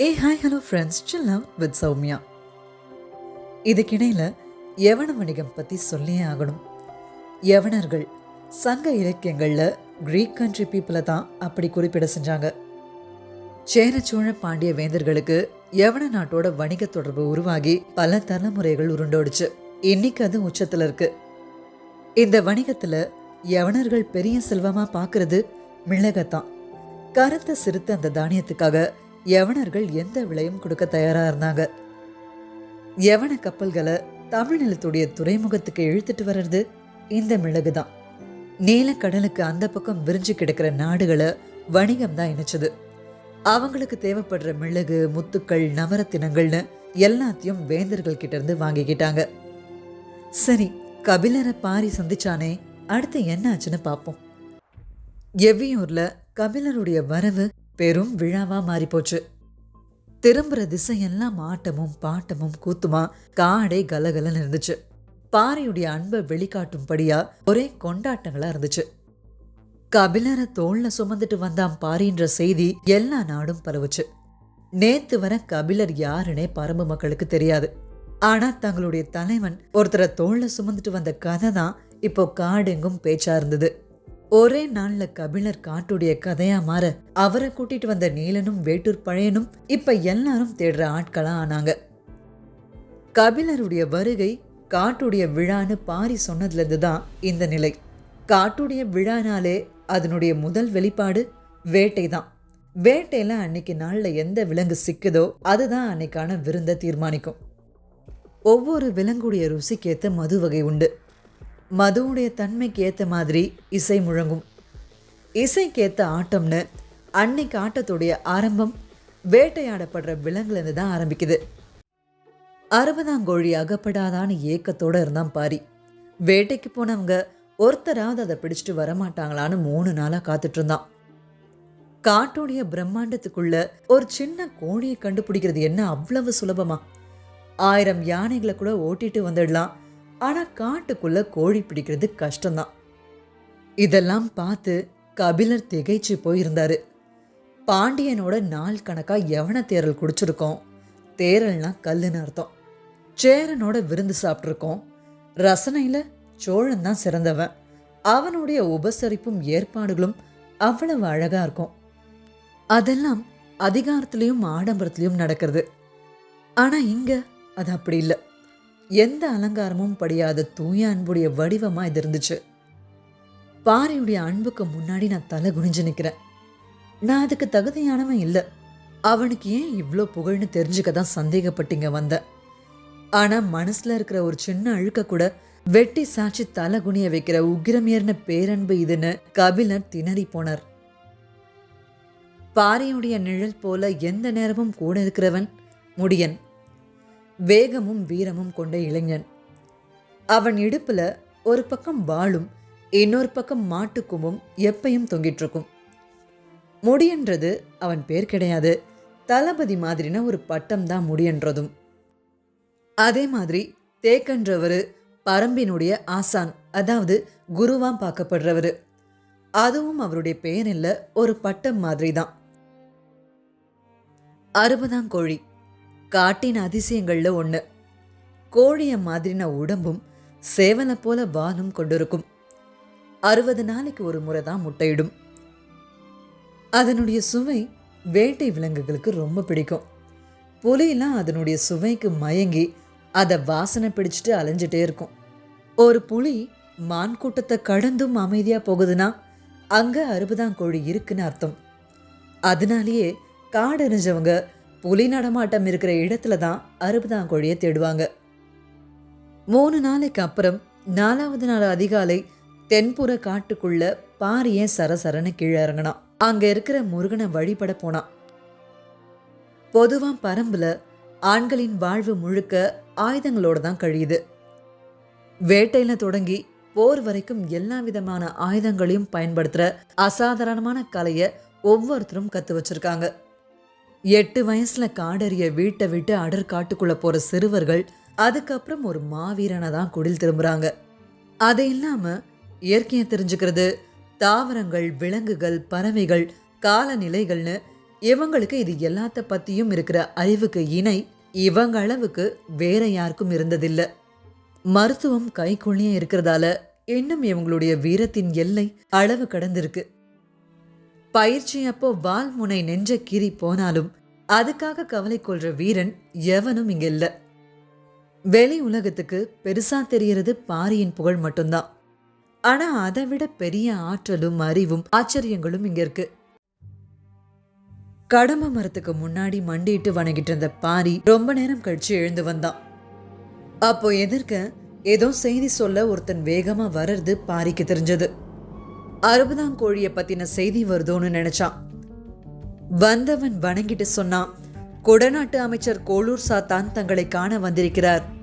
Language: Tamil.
ஏ ஹாய் ஹலோ ஃப்ரெண்ட்ஸ் சில்லம் வித் சௌமியா இதுக்கிடையில் யவன வணிகம் பற்றி சொல்லியே ஆகணும். யவனர்கள் சங்க இலக்கியங்களில் கிரீக் கண்ட்ரி பீப்புளை தான் அப்படி குறிப்பிட செஞ்சாங்க. சேர சோழ பாண்டிய வேந்தர்களுக்கு யவன நாட்டோட வணிக தொடர்பு உருவாகி பல தலைமுறைகள் உருண்டோடுச்சு. இன்னைக்கு அது உச்சத்தில் இருக்கு. இந்த வணிகத்தில் யவனர்கள் பெரிய செல்வமா பார்க்கறது மிளகத்தான். கருத்த சிறுத்த அந்த தானியத்துக்காக யவனர்கள் எந்த விலையும் கொடுக்க தயாராக இருந்தாங்க. யவன கப்பல்களை தமிழ்நிலத்துடைய துறைமுகத்துக்கு இழுத்துட்டு வர்றது இந்த மிளகு தான். நீலக்கடலுக்கு அந்த பக்கம் விரிஞ்சு கிடக்கிற நாடுகளை வணிகம் தான் இணைச்சது. அவங்களுக்கு தேவைப்படுற மிளகு முத்துக்கள் நவரத்தினங்கள்னு எல்லாத்தையும் வேந்தர்கள் கிட்ட இருந்து வாங்கிக்கிட்டாங்க. சரி கபிலரை பாரி சந்திச்சானே அடுத்து என்ன ஆச்சுன்னு பார்ப்போம். எவ்வியூர்ல கபிலருடைய வரவு பெரும் விழாவா மாறி போச்சு திரும்புற திசையெல்லாம் ஆட்டமும் பாட்டமும் கூத்துமா காடே கலகலன்னு இருந்துச்சு. பாறையுடைய அன்பை வெளிக்காட்டும்படியா ஒரே கொண்டாட்டங்களா இருந்துச்சு. கபிலரை தோல்ல சுமந்துட்டு வந்தான் பாரின்ற செய்தி எல்லா நாடும் பரவுச்சு. நேத்து வர கபிலர் யாருன்னே பரம்பு மக்களுக்கு தெரியாது. ஆனா தங்களுடைய தலைவன் ஒருத்தரை தோல்ல சுமந்துட்டு வந்த கதை தான் இப்போ காடெங்கும் பேச்சா இருந்தது. ஒரே நாள்ல கபிலர் காட்டுடைய கதையா மாற அவரை கூட்டிட்டு வந்த நீலனும் வேட்டூர் பழையனும் இப்ப எல்லாரும் தேடுற ஆட்களா ஆனாங்க. கபிலருடைய வருகை காட்டுடைய விழான்னு பாரி சொன்னதுல இருந்து தான் இந்த நிலை. காட்டுடைய விழானாலே அதனுடைய முதல் வெளிப்பாடு வேட்டை தான் வேட்டையில அன்னைக்கு நாள்ல எந்த விலங்கு சிக்குதோ அதுதான் அன்னைக்கான விருந்தை தீர்மானிக்கும். ஒவ்வொரு விலங்குடைய ருசிக்கேத்த மது வகை உண்டு. மதுவுடைய தன்மைக்கு ஏற்ற மாதிரி இசை முழங்கும். இசைக்கேத்த ஆட்டம்னு அன்னைக்கு ஆட்டத்துடைய ஆரம்பம் வேட்டையாடப்படுற விலங்குலேருந்து தான் ஆரம்பிக்குது. அறுபதாங்கோழி அகப்படாதான்னு ஏக்கத்தோடு இருந்தான் பாரி. வேட்டைக்கு போனவங்க ஒருத்தராவது அதை பிடிச்சிட்டு வரமாட்டாங்களான்னு மூணு நாளாக காத்துட்டு இருந்தான் காட்டுடைய பிரம்மாண்டத்துக்குள்ள ஒரு சின்ன கோழியை கண்டுபிடிக்கிறது என்ன அவ்வளவு சுலபமா? ஆயிரம் யானைகளை கூட ஓட்டிட்டு வந்துடலாம். ஆனால் காட்டுக்குள்ள கோழி பிடிக்கிறது கஷ்டம்தான். இதெல்லாம் பார்த்து கபிலர் திகைச்சு போயிருந்தாரு. பாண்டியனோட நாள் கணக்கா எவன தேரல் குடிச்சிருக்கோம்? தேரல்னா கல்லுன்னு அர்த்தம். சேரனோட விருந்து சாப்பிட்ருக்கோம் ரசனையில் சோழன் தான் சிறந்தவன். அவனுடைய உபசரிப்பும் ஏற்பாடுகளும் அவ்வளவு அழகா இருக்கும். அதெல்லாம் அதிகாரத்திலையும் ஆடம்பரத்திலையும் நடக்கிறது. ஆனா இங்க அது அப்படி இல்லை. எந்த அலங்காரமும் படியாத தூய அன்புடைய வடிவமா இது இருந்துச்சு. பாரியுடைய அன்புக்கு முன்னாடி நான் தலை குனிஞ்சு நிற்கிறேன் நான் அதுக்கு தகுதியானவன் இல்லை. அவனுக்கு ஏன் இவ்வளோ புகழ்னு தெரிஞ்சுக்க தான் சந்தேகப்பட்டீங்க வந்தேன். ஆனால் மனசில் இருக்கிற ஒரு சின்ன அழுக்க கூட வெட்டி சாட்சி தலை குனிய வைக்கிற உக்கிரமேறின பேரன்பு இதுன்னு கபிலர் திணறி போனார். பாறையுடைய நிழல் போல எந்த நேரமும் கூட இருக்கிறவன் முடியன். வேகமும் வீரமும் கொண்ட இளைஞன். அவன் இடுப்புல ஒரு பக்கம் வாளும் இன்னொரு பக்கம் மாட்டுக்குமும் எப்பையும் தொங்கிட்டு இருக்கும் முடியன்றது அவன் பேர் கிடையாது. தளபதி மாதிரின ஒரு பட்டம் தான் முடியன்றதும். அதே மாதிரி தேக்கன்றவர் பரம்பினுடைய ஆசான் அதாவது குருவாம் பார்க்கப்படுறவர். அதுவும் அவருடைய பெயர் ஒரு பட்டம் மாதிரி தான் அறுபதாம் கோழி. காட்டின் அதிசயங்களில் ஒன்று கோழிய மாதிரின உடம்பும் சேவலை போல வாலும் கொண்டிருக்கும். அறுபது நாளைக்கு ஒரு முறை தான் முட்டையிடும். அதனுடைய சுவை வேட்டை விலங்குகளுக்கு ரொம்ப பிடிக்கும். புலியெல்லாம் அதனுடைய சுவைக்கு மயங்கி அதை வாசனை பிடிச்சிட்டு அலைஞ்சிட்டே இருக்கும். ஒரு புலி மான் கூட்டத்தை கடந்தும் அமைதியாக போகுதுன்னா அங்கே அறுபதாம் கோழி இருக்குன்னு அர்த்தம். அதனாலேயே காடறிஞ்சவங்க புலி நடமாட்டம் இருக்கிற இடத்துல தான் அறுபதாம் கோழியை தேடுவாங்க. மூணு நாளைக்கு அப்புறம் நாலாவது நாள் அதிகாலை தென்புற காட்டுக்குள்ள பாரியன் சரசரன்னு கீழே இறங்கினான். அங்க இருக்கிற முருகனை வழிபட போனான். பொதுவா பரம்புல ஆண்களின் வாழ்வு முழுக்க ஆயுதங்களோட தான் கழியுது. வேட்டையில தொடங்கி போர் வரைக்கும் எல்லா விதமான ஆயுதங்களையும் பயன்படுத்துற அசாதாரணமான கலையை ஒவ்வொருத்தரும் கத்து வச்சிருக்காங்க. எட்டு வயசுல காடறிய வீட்டை விட்டு அடர் காட்டுக்குள்ள போற சிறுவர்கள் அதுக்கப்புறம் ஒரு மாவீரனை தான் குடில் திரும்புறாங்க. அது இல்லாம இயற்கையை தெரிஞ்சுக்கிறது தாவரங்கள் விலங்குகள் பறவைகள் காலநிலைகள்னு இவங்களுக்கு இது எல்லாத்த பத்தியும் இருக்கிற அறிவுக்கு இணை. இவங்க அளவுக்கு வேற யாருக்கும் இருந்ததில்லை. மருத்துவம் கைக்குள்ளேயே இருக்கிறதால இன்னும் இவங்களுடைய வீரத்தின் எல்லை அளவு கடந்திருக்கு. பயிற்சி அப்போ வால் முனை நெஞ்ச கீறி போனாலும் அதுக்காக கவலை கொள்ற வீரன் எவனும் இங்க இல்ல. வெளி உலகத்துக்கு பெருசா தெரியறது பாரியின் புகழ் மட்டும்தான். ஆனா அதை விட பெரிய ஆற்றலும் அறிவும் ஆச்சரியங்களும் இங்க இருக்கு. கடம்ப மரத்துக்கு முன்னாடி மண்டிட்டு வணங்கிட்டு இருந்த பாரி ரொம்ப நேரம் கழிச்சு எழுந்து வந்தான். அப்போ எதிர்க்க ஏதோ செய்தி சொல்ல ஒருத்தன் வேகமா வர்றது பாரிக்கு தெரிஞ்சது. அறுபதாம் கோழியை பத்தின செய்தி வருதோன்னு நினைச்சான். வந்தவன் வணங்கிட்டு சொன்னான் கொடநாட்டு அமைச்சர் கோளூர் சாத்தான் தங்களை காண வந்திருக்கிறார்.